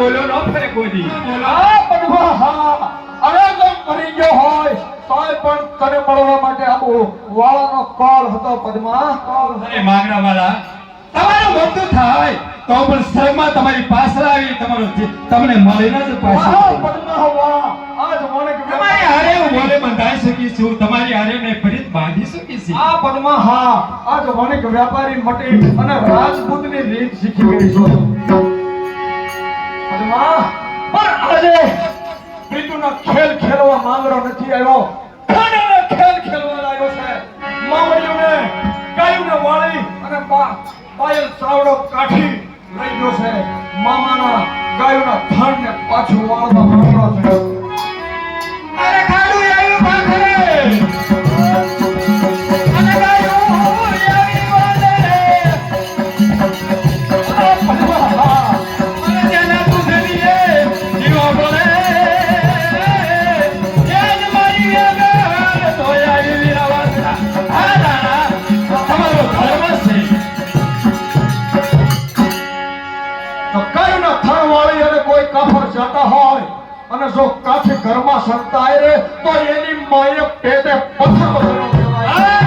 બોલ્યો ન ફરે કોઈ તોય પણ તને મળવા માટે આવો વાળાનો કોલ હતો પદ્મા. અરે માંગણા વાળા. તમારું મોટું થાય તો પણ સ્વર્ગમાં તમારી પાછળ આવી તમારો તમને મળીને જ વાહ પદ્મા વાહ. આજ મને તમારી હારે હું બોલે બંધાઈ શકીશું તમારી હારે મેં ફરી બાંધી શકીશ આ પદ્મા હા. આજ વણિક વ્યાપારી મટી અને રાજપૂતની રીત શીખી ગઈ છું પદ્મા પણ આજે બીજુના ખેલ ખેલવા માંગરો નથી આવ્યો. ખાનાના ખેલ ખેલવા આવ્યો છે. માવડીઓને ગાયોને વાળી અને પાયલ ચાવડો કાઠી લઈ ગયો છે. મામાના ગાયોના થણને પાછું વાળવા માંગરો છે. કાફર જતા હોય અને જો કાઠી ઘરમાં સંતાય રે તો એની માએ પેટે પથ્થર ભરેલો કહેવાય.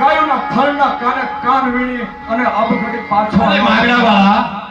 ગાયોના થણના કાને કાન વીણી અને અબઘડી પાછો આવ્યો.